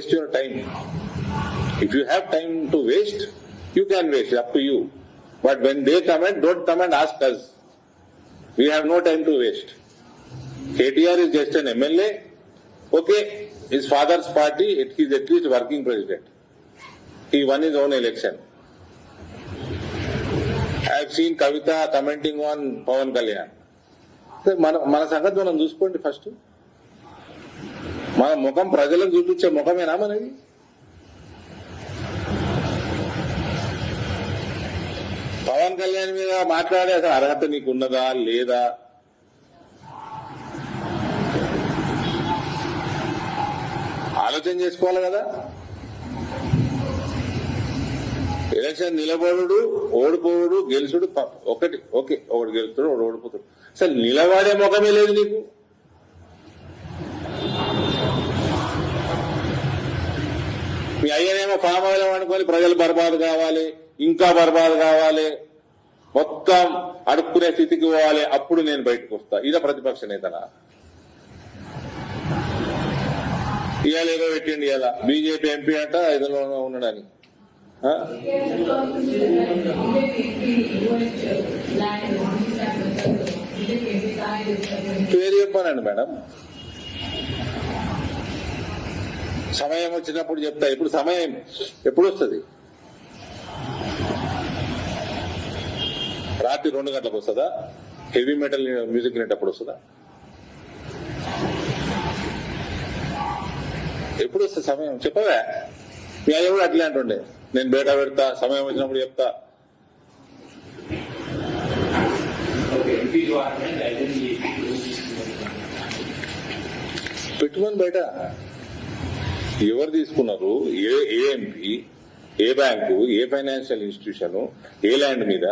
waste your time. If you have time to waste, you can waste, up to you. But when they come and don't come and ask us. We have no time to waste. KTR is just an MLA. Okay, his father's party, it is at least working president. He won his own election. I have seen Kavita commenting on Pawan Kalyan. So, మన మన సంగతి మనం చూసుకోండి first మన ముఖం ప్రజలకు చూపించే ముఖమేనా మనది? పవన్ కళ్యాణ్ మీద మాట్లాడే అసలు అర్హత నీకు ఉన్నదా లేదా? ఆలోచన చేసుకోవాలి కదా. ఎలక్షన్ నిలబడు ఓడిపోవుడు గెలుచుడు ప- ఒకటి ఓకే ఒకటి గెలుస్తాడు ఒకడు ఓడిపోతాడు. అసలు నిలబడే ముఖమే లేదు నీకు. మీ అయ్యనేమో ఫామ్ ఆయిల్ అనుకొని ప్రజలు బర్బాదు కావాలి ఇంకా బర్బాదు కావాలి మొత్తం అడుక్కునే స్థితికి పోవాలి అప్పుడు నేను బయటకు వస్తా. ఇదే ప్రతిపక్ష నేతనా? ఇవాళ ఏదో పెట్టిండి ఇవాళ. బీజేపీ ఎంపీ అంట ఇదిలో ఉండడానికి పేరు చెప్పానండి మేడం. సమయం వచ్చినప్పుడు చెప్తా. ఇప్పుడు సమయం ఎప్పుడు వస్తుంది? రాత్రి రెండు గంటలకు వస్తుందా? హెవీ మెటల్ మ్యూజిక్ వినేటప్పుడు వస్తుందా? ఎప్పుడు వస్తుంది సమయం? చెప్పవా. మీ అయ్య కూడా అట్లే అంటుండే. నేను బేట పెడతా సమయం వచ్చినప్పుడు చెప్తా. పెట్టుకొని బయట. ఎవరు తీసుకున్నారు? ఏ ఏ ఎంపీ ఏ బ్యాంకు ఏ ఫైనాన్షియల్ ఇన్స్టిట్యూషన్ ఏ ల్యాండ్ మీద?